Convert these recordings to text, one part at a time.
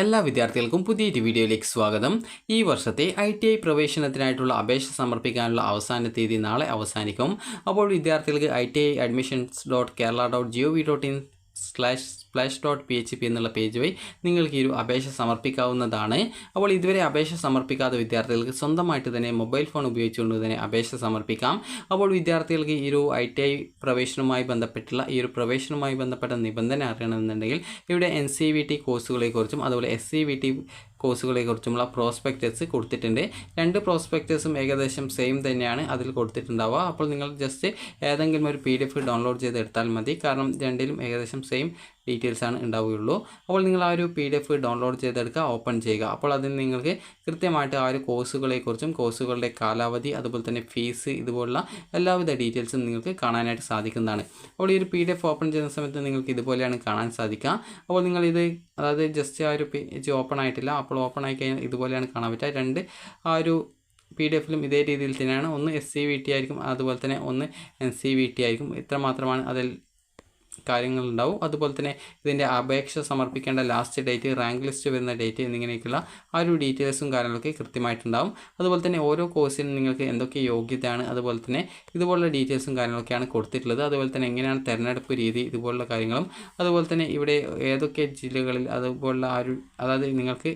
എല്ലാ വിദ്യാർത്ഥികൾക്കും പുതിയൊരു വീഡിയോയിലേക്ക് സ്വാഗതം. ഈ വർഷത്തെ ഐ ടി ഐ പ്രവേശനത്തിനായിട്ടുള്ള അപേക്ഷ സമർപ്പിക്കാനുള്ള അവസാന തീയതി നാളെ അവസാനിക്കും. അപ്പോൾ വിദ്യാർത്ഥികൾക്ക് I T I admissions dot Kerala dot G O V dot in slash splash dot P H P എന്നുള്ള പേജ് വഴി നിങ്ങൾക്ക് ഈ ഒരു അപേക്ഷ സമർപ്പിക്കാവുന്നതാണ്. അപ്പോൾ ഇതുവരെ അപേക്ഷ സമർപ്പിക്കാത്ത വിദ്യാർത്ഥികൾക്ക് സ്വന്തമായിട്ട് തന്നെ മൊബൈൽ ഫോൺ ഉപയോഗിച്ചുകൊണ്ട് തന്നെ അപേക്ഷ സമർപ്പിക്കാം. അപ്പോൾ വിദ്യാർത്ഥികൾക്ക് ഈ ഒരു ഐ ടി ഐ പ്രവേശനവുമായി ബന്ധപ്പെട്ടുള്ള ഈ ഒരു പ്രവേശനവുമായി ബന്ധപ്പെട്ട നിബന്ധന അറിയണമെന്നുണ്ടെങ്കിൽ ഇവിടെ എൻ സി വി ടി കോഴ്സുകളെക്കുറിച്ചും അതുപോലെ എസ് സി വി ടി കോഴ്സുകളെക്കുറിച്ചുമുള്ള പ്രോസ്പെക്റ്റസ് കൊടുത്തിട്ടുണ്ട്. രണ്ട് പ്രോസ്പെക്റ്റസും ഏകദേശം സെയിം തന്നെയാണ് അതിൽ കൊടുത്തിട്ടുണ്ടാവുക. അപ്പോൾ നിങ്ങൾ ജസ്റ്റ് ഏതെങ്കിലും ഒരു പി ഡി എഫ് ഡൗൺലോഡ് ചെയ്ത് എടുത്താൽ മതി. കാരണം രണ്ടിലും ഏകദേശം സെയിം ഡീറ്റെയിൽസ് ആണ് ഉണ്ടാവുകയുള്ളൂ. അപ്പോൾ നിങ്ങൾ ആ ഒരു പി ഡി എഫ് ഡൗൺലോഡ് ചെയ്തെടുക്കുക ഓപ്പൺ ചെയ്യുക. അപ്പോൾ അതിന് നിങ്ങൾക്ക് കൃത്യമായിട്ട് ആ ഒരു കോഴ്സുകളെക്കുറിച്ചും കോഴ്സുകളുടെ കാലാവധി അതുപോലെ തന്നെ ഫീസ് ഇതുപോലുള്ള എല്ലാവിധ ഡീറ്റെയിൽസും നിങ്ങൾക്ക് കാണാനായിട്ട് സാധിക്കുന്നതാണ്. അപ്പോൾ ഈ ഒരു പി ഡി എഫ് ഓപ്പൺ ചെയ്യുന്ന സമയത്ത് നിങ്ങൾക്ക് ഇതുപോലെയാണ് കാണാൻ സാധിക്കുക. അപ്പോൾ നിങ്ങളിത് അതായത് ജസ്റ്റ് ആ ഒരു പേജ് ഓപ്പൺ ആയിട്ടില്ല. അപ്പോൾ ഓപ്പൺ ആയി കഴിഞ്ഞാൽ ഇതുപോലെയാണ് കാണാൻ പറ്റുക. രണ്ട് ആ ഒരു പി ഡി എഫിലും ഇതേ രീതിയിൽ തന്നെയാണ്. ഒന്ന് എസ് സി വി ടി ആയിരിക്കും അതുപോലെ തന്നെ ഒന്ന് എൻ സി വി ടി ആയിരിക്കും. ഇത്ര മാത്രമാണ് അതിൽ കാര്യങ്ങളുണ്ടാവും. അതുപോലെ തന്നെ ഇതിന്റെ അപേക്ഷ സമർപ്പിക്കേണ്ട ലാസ്റ്റ് ഡേറ്റ് റാങ്ക് ലിസ്റ്റ് വരുന്ന ഡേറ്റ് എന്നിങ്ങനെയൊക്കെയുള്ള ആ ഒരു ഡീറ്റെയിൽസും കാര്യങ്ങളൊക്കെ കൃത്യമായിട്ടുണ്ടാവും. അതുപോലെ തന്നെ ഓരോ കോഴ്സിനും നിങ്ങൾക്ക് എന്തൊക്കെ യോഗ്യതയാണ് അതുപോലെ തന്നെ ഇതുപോലുള്ള ഡീറ്റെയിൽസും കാര്യങ്ങളൊക്കെയാണ് കൊടുത്തിട്ടുള്ളത്. അതുപോലെ തന്നെ എങ്ങനെയാണ് തിരഞ്ഞെടുപ്പ് രീതി ഇതുപോലുള്ള കാര്യങ്ങളും. അതുപോലെ തന്നെ ഇവിടെ ഏതൊക്കെ ജില്ലകളിൽ അതുപോലുള്ള ആ ഒരു അതായത് നിങ്ങൾക്ക്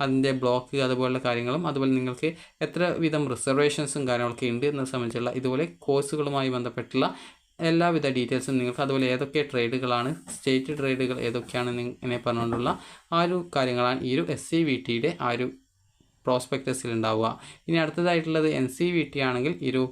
അതിന്റെ ബ്ലോക്ക് അതുപോലുള്ള കാര്യങ്ങളും. അതുപോലെ നിങ്ങൾക്ക് എത്ര വിധം റിസർവേഷൻസും കാര്യങ്ങളൊക്കെ ഉണ്ട് എന്നത് സംബന്ധിച്ചുള്ള ഇതുപോലെ കോഴ്സുകളുമായി ബന്ധപ്പെട്ടുള്ള എല്ലാവിധ ഡീറ്റെയിൽസും നിങ്ങൾക്ക് അതുപോലെ ഏതൊക്കെ ട്രേഡുകളാണ് സ്റ്റേറ്റ് ട്രേഡുകൾ ഏതൊക്കെയാണ് ഇങ്ങനെ പറഞ്ഞുകൊണ്ടുള്ള ആ ഒരു കാര്യങ്ങളാണ് ഈ ഒരു എസ് സി വി ടിയുടെ ആ ഒരു പ്രോസ്പെക്ടസിൽ ഉണ്ടാവുക. ഇനി അടുത്തതായിട്ടുള്ളത് എൻ സി വി ടി ആണെങ്കിൽ ഈ ഒരു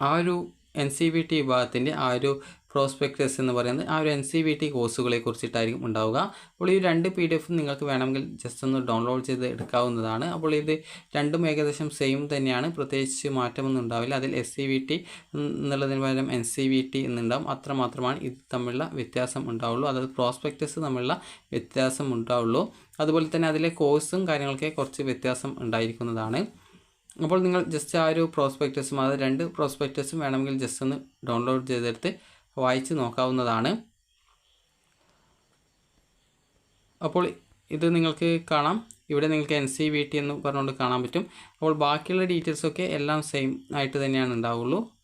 ആ ഒരു എൻ സി വി ടി വിഭാഗത്തിന്റെ ആ ഒരു പ്രോസ്പെക്ടസ് എന്ന് പറയുന്നത് ആ ഒരു എൻ സി വി ടി കോഴ്സുകളെ കുറിച്ചിട്ടായിരിക്കും ഉണ്ടാവുക. അപ്പോൾ ഈ രണ്ട് പി ഡി എഫും നിങ്ങൾക്ക് വേണമെങ്കിൽ ജസ്റ്റ് ഒന്ന് ഡൗൺലോഡ് ചെയ്ത് എടുക്കാവുന്നതാണ്. അപ്പോൾ ഇത് രണ്ടും ഏകദേശം സെയിം തന്നെയാണ്. പ്രത്യേകിച്ച് മാറ്റമൊന്നും ഉണ്ടാവില്ല. അതിൽ എസ് സി വി ടി എന്നുള്ളതിന് പകരം എൻ സി വി ടി എന്നുണ്ടാവും. അത്ര മാത്രമാണ് ഇത് തമ്മിലുള്ള വ്യത്യാസം ഉണ്ടാവുള്ളൂ. അതായത് പ്രോസ്പെക്ടസ് തമ്മിലുള്ള വ്യത്യാസം ഉണ്ടാവുള്ളൂ. അതുപോലെ തന്നെ അതിലെ കോഴ്സും കാര്യങ്ങളൊക്കെ കുറച്ച് വ്യത്യാസം ഉണ്ടായിരിക്കുന്നതാണ്. അപ്പോൾ നിങ്ങൾ ജസ്റ്റ് ആ ഒരു പ്രോസ്പെക്റ്റസും അത് രണ്ട് പ്രോസ്പെക്റ്റസും വേണമെങ്കിൽ ജസ്റ്റ് ഒന്ന് ഡൗൺലോഡ് ചെയ്തെടുത്ത് വായിച്ച് നോക്കാവുന്നതാണ്. അപ്പോൾ ഇത് നിങ്ങൾക്ക് കാണാം. ഇവിടെ നിങ്ങൾക്ക് എൻ സി വി ടി എന്ന് പറഞ്ഞുകൊണ്ട് കാണാൻ പറ്റും. അപ്പോൾ ബാക്കിയുള്ള ഡീറ്റെയിൽസൊക്കെ എല്ലാം സെയിം ആയിട്ട് തന്നെയാണ് ഉണ്ടാവുള്ളൂ.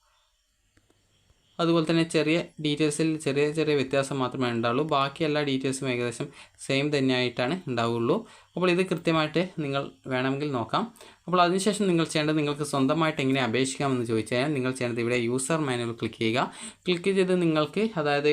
അതുപോലെ തന്നെ ചെറിയ ഡീറ്റെയിൽസിൽ ചെറിയ ചെറിയ വ്യത്യാസം മാത്രമേ ഉണ്ടാവുള്ളൂ. ബാക്കി എല്ലാ ഡീറ്റെയിൽസും ഏകദേശം സെയിം തന്നെയായിട്ടാണ് ഉണ്ടാവുള്ളൂ. അപ്പോൾ ഇത് കൃത്യമായിട്ട് നിങ്ങൾ വേണമെങ്കിൽ നോക്കാം. അപ്പോൾ അതിനുശേഷം നിങ്ങൾ ചെയ്യേണ്ടത് നിങ്ങൾക്ക് സ്വന്തമായിട്ട് എങ്ങനെ അപേക്ഷിക്കാമെന്ന് ചോദിച്ചു കഴിഞ്ഞാൽ നിങ്ങൾ ചെയ്യേണ്ടത് ഇവിടെ യൂസർ മാനുവൽ ക്ലിക്ക് ചെയ്യുക. ക്ലിക്ക് ചെയ്ത് നിങ്ങൾക്ക് അതായത്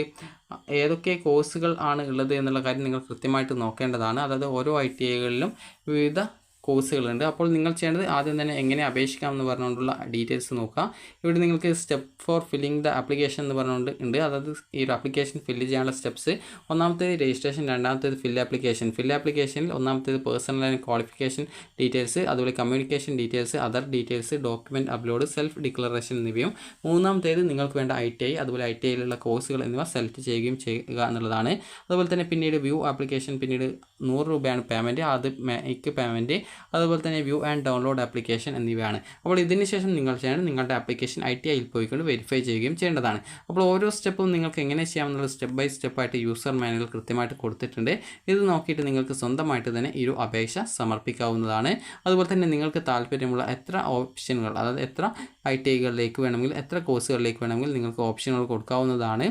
ഏതൊക്കെ കോഴ്സുകൾ ആണ് ഉള്ളത് എന്നുള്ള കാര്യം നിങ്ങൾ കൃത്യമായിട്ട് നോക്കേണ്ടതാണ്. അതായത് ഓരോ ഐ ടി ഐകളിലും വിവിധ കോഴ്സുകളുണ്ട്. അപ്പോൾ നിങ്ങൾ ചെയ്യേണ്ടത് ആദ്യം തന്നെ എങ്ങനെ അപേക്ഷിക്കാം എന്ന് പറഞ്ഞുകൊണ്ടുള്ള ഡീറ്റെയിൽസ് നോക്കുക. ഇവിടെ നിങ്ങൾക്ക് step four filling the application എന്ന് പറഞ്ഞുകൊണ്ട് ഉണ്ട്. അതായത് ഈ ഒരു ആപ്ലിക്കേഷൻ ഫില്ല് ചെയ്യാനുള്ള സ്റ്റെപ്സ്. ഒന്നാമത്തേത് രജിസ്ട്രേഷൻ രണ്ടാമത്തേത് ഫില്ല് ആപ്ലിക്കേഷൻ. ഫില്ല് ആപ്ലിക്കേഷനിൽ ഒന്നാമത്തേത് പേഴ്സണൽ ആൻഡ് ക്വാളിഫിക്കേഷൻ ഡീറ്റെയിൽസ് അതുപോലെ communication details other details document upload self declaration എന്നിവയും. മൂന്നാമത്തേത് നിങ്ങൾക്ക് വേണ്ട ഐ ടി ഐ അതുപോലെ ഐ ടി ഐയിലുള്ള കോഴ്സുകൾ എന്നിവ സെലക്ട് ചെയ്യുകയും ചെയ്യുക എന്നുള്ളതാണ്. അതുപോലെ തന്നെ പിന്നീട് വ്യൂ ആപ്ലിക്കേഷൻ പിന്നീട് നൂറ് രൂപയാണ് പേയ്മെന്റ് അത് മേക്ക് പേയ്മെന്റ് അതുപോലെ തന്നെ വ്യൂ ആൻഡ് ഡൗൺലോഡ് ആപ്ലിക്കേഷൻ എന്നിവയാണ്. അപ്പോൾ ഇതിന് ശേഷം നിങ്ങൾ ചെയ്യേണ്ടത് നിങ്ങളുടെ ആപ്ലിക്കേഷൻ ഐ ടി ഐയിൽ പോയിക്കൊണ്ട് വെരിഫൈ ചെയ്യുകയും ചെയ്യേണ്ടതാണ്. അപ്പോൾ ഓരോ സ്റ്റെപ്പും നിങ്ങൾക്ക് എങ്ങനെ ചെയ്യാമെന്നുള്ള സ്റ്റെപ്പ് ബൈ സ്റ്റെപ്പായിട്ട് യൂസർ മാനുവൽ കൃത്യമായിട്ട് കൊടുത്തിട്ടുണ്ട്. ഇത് നോക്കിയിട്ട് നിങ്ങൾക്ക് സ്വന്തമായിട്ട് തന്നെ ഈ ഒരു അപേക്ഷ സമർപ്പിക്കാവുന്നതാണ്. അതുപോലെ തന്നെ നിങ്ങൾക്ക് താല്പര്യമുള്ള എത്ര ഓപ്ഷനുകൾ അതായത് എത്ര ഐ ടി ഐകളിലേക്ക് വേണമെങ്കിൽ എത്ര കോഴ്സുകളിലേക്ക് വേണമെങ്കിൽ നിങ്ങൾക്ക് ഓപ്ഷനുകൾ കൊടുക്കാവുന്നതാണ്.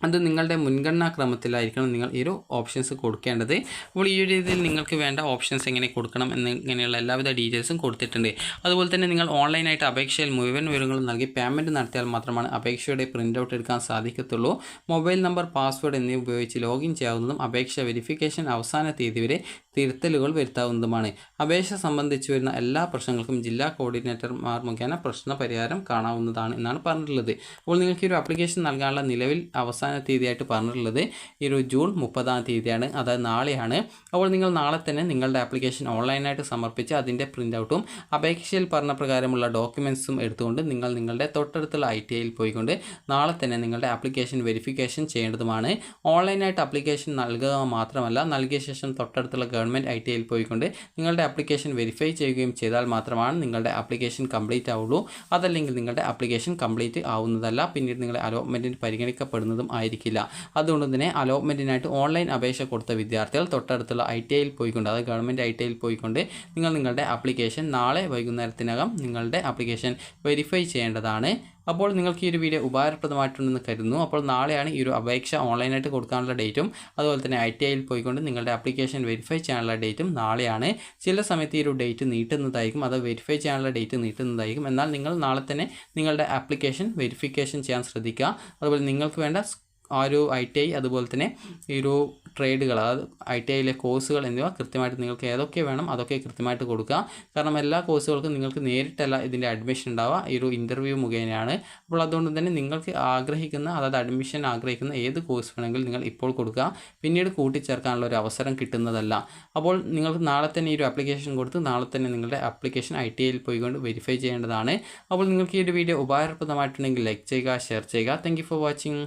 അത് നിങ്ങളുടെ മുൻഗണനാ ക്രമത്തിലായിരിക്കണം നിങ്ങൾ ഈ ഒരു ഓപ്ഷൻസ് കൊടുക്കേണ്ടത്. അപ്പോൾ ഈ ഒരു രീതിയിൽ നിങ്ങൾക്ക് വേണ്ട ഓപ്ഷൻസ് എങ്ങനെ കൊടുക്കണം എന്നിങ്ങനെയുള്ള എല്ലാവിധ ഡീറ്റെയിൽസും കൊടുത്തിട്ടുണ്ട്. അതുപോലെ തന്നെ നിങ്ങൾ ഓൺലൈനായിട്ട് അപേക്ഷയിൽ മുഴുവൻ വിവരങ്ങളും നൽകി പേയ്മെന്റ് നടത്തിയാൽ മാത്രമാണ് അപേക്ഷയുടെ പ്രിന്റ് ഔട്ട് എടുക്കാൻ സാധിക്കത്തുള്ളൂ. മൊബൈൽ നമ്പർ പാസ്വേഡ് എന്നിവ ഉപയോഗിച്ച് ലോഗിൻ ചെയ്യാവുന്നതും അപേക്ഷ വെരിഫിക്കേഷൻ അവസാന തീയതി വരെ തിരുത്തലുകൾ വരുത്താവുന്നതുമാണ്. അപേക്ഷ സംബന്ധിച്ച് വരുന്ന എല്ലാ പ്രശ്നങ്ങൾക്കും ജില്ലാ കോർഡിനേറ്റർമാർ മുഖേന പ്രശ്ന പരിഹാരം കാണാവുന്നതാണ് എന്നാണ് പറഞ്ഞിട്ടുള്ളത്. അപ്പോൾ നിങ്ങൾക്ക് ഒരു അപ്ലിക്കേഷൻ നൽകാനുള്ള നിലവിൽ അവസാന തീയതിയായിട്ട് പറഞ്ഞിട്ടുള്ളത് ഈ ഒരു ജൂൺ മുപ്പതാം തീയതിയാണ് അതായത് നാളെയാണ്. അപ്പോൾ നിങ്ങൾ നാളെ തന്നെ നിങ്ങളുടെ ആപ്ലിക്കേഷൻ ഓൺലൈനായിട്ട് സമർപ്പിച്ച് അതിന്റെ പ്രിന്റ് ഔട്ടും അപേക്ഷയിൽ പറഞ്ഞ പ്രകാരമുള്ള ഡോക്യുമെൻസും എടുത്തുകൊണ്ട് നിങ്ങൾ നിങ്ങളുടെ തൊട്ടടുത്തുള്ള ഐ ടി ഐയിൽ പോയിക്കൊണ്ട് നാളെ തന്നെ നിങ്ങളുടെ ആപ്ലിക്കേഷൻ വെരിഫിക്കേഷൻ ചെയ്യേണ്ടതുമാണ്. ഓൺലൈനായിട്ട് ആപ്ലിക്കേഷൻ നൽകുക മാത്രമല്ല നൽകിയ ശേഷം തൊട്ടടുത്തുള്ള ഗവൺമെന്റ് ഐ ടി ഐയിൽ പോയിക്കൊണ്ട് നിങ്ങളുടെ ആപ്ലിക്കേഷൻ വെരിഫൈ ചെയ്യുകയും ചെയ്താൽ മാത്രമാണ് നിങ്ങളുടെ ആപ്ലിക്കേഷൻ കംപ്ലീറ്റ് ആവുള്ളൂ. അതല്ലെങ്കിൽ നിങ്ങളുടെ ആപ്ലിക്കേഷൻ കംപ്ലീറ്റ് ആവുന്നതല്ല പിന്നീട് നിങ്ങളുടെ അലോട്ട്മെന്റിന് പരിഗണിക്കപ്പെടുന്നതും ആയിരിക്കില്ല. അതുകൊണ്ട് തന്നെ അലോട്ട്മെന്റിനായിട്ട് ഓൺലൈൻ അപേക്ഷ കൊടുത്ത വിദ്യാർത്ഥികൾ തൊട്ടടുത്തുള്ള ഐ ടി ഐയിൽ പോയിക്കൊണ്ട് അത് ഗവൺമെന്റ് ഐ ടി ഐയിൽ പോയിക്കൊണ്ട് നിങ്ങൾ നിങ്ങളുടെ അപ്ലിക്കേഷൻ നാളെ വൈകുന്നേരത്തിനകം നിങ്ങളുടെ അപ്ലിക്കേഷൻ വെരിഫൈ ചെയ്യേണ്ടതാണ്. അപ്പോൾ നിങ്ങൾക്ക് ഈ ഒരു വീഡിയോ ഉപകാരപ്രദമായിട്ടുണ്ടെന്ന് കരുതുന്നു. അപ്പോൾ നാളെയാണ് ഈ ഒരു അപേക്ഷ ഓൺലൈനായിട്ട് കൊടുക്കാനുള്ള ഡേറ്റും അതുപോലെ തന്നെ ഐ ടി ഐയിൽ പോയിക്കൊണ്ട് നിങ്ങളുടെ അപ്ലിക്കേഷൻ വെരിഫൈ ചെയ്യാനുള്ള ഡേറ്റും നാളെയാണ്. ചില സമയത്ത് ഈ ഒരു ഡേറ്റ് നീട്ടുന്നതായിരിക്കും അത് വെരിഫൈ ചെയ്യാനുള്ള ഡേറ്റ് നീട്ടുന്നതായിരിക്കും. എന്നാൽ നിങ്ങൾ നാളെ തന്നെ നിങ്ങളുടെ ആപ്ലിക്കേഷൻ വെരിഫിക്കേഷൻ ചെയ്യാൻ ശ്രദ്ധിക്കുക. അതുപോലെ നിങ്ങൾക്ക് വേണ്ട ആ ഒരു ഐ ടി ഐ അതുപോലെ തന്നെ ഈ ഒരു ട്രേഡുകൾ അതായത് ഐ ടി ഐയിലെ കോഴ്സുകൾ എന്നിവ കൃത്യമായിട്ട് നിങ്ങൾക്ക് ഏതൊക്കെ വേണം അതൊക്കെ കൃത്യമായിട്ട് കൊടുക്കുക. കാരണം എല്ലാ കോഴ്സുകൾക്കും നിങ്ങൾക്ക് നേരിട്ടല്ല ഇതിന്റെ അഡ്മിഷൻ ഉണ്ടാവുക. ഈ ഒരു ഇന്റർവ്യൂ മുഖേനയാണ്. അപ്പോൾ അതുകൊണ്ട് തന്നെ നിങ്ങൾക്ക് ആഗ്രഹിക്കുന്ന അതായത് അഡ്മിഷൻ ആഗ്രഹിക്കുന്ന ഏത് കോഴ്സ് വേണമെങ്കിലും നിങ്ങൾ ഇപ്പോൾ കൊടുക്കുക. പിന്നീട് കൂട്ടിച്ചേർക്കാനുള്ള ഒരു അവസരം കിട്ടുന്നതല്ല. അപ്പോൾ നിങ്ങൾക്ക് നാളെ തന്നെ ഈ ഒരു ആപ്ലിക്കേഷൻ കൊടുത്ത് നാളെ തന്നെ നിങ്ങളുടെ ആപ്ലിക്കേഷൻ ഐ ടി ഐയിൽ പോയിക്കൊണ്ട് വെരിഫൈ ചെയ്യേണ്ടതാണ്. അപ്പോൾ നിങ്ങൾക്ക് ഈ ഒരു വീഡിയോ ഉപകാരപ്രദമായിട്ടുണ്ടെങ്കിൽ ലൈക്ക് ചെയ്യുക ഷെയർ ചെയ്യുക. Thank for watching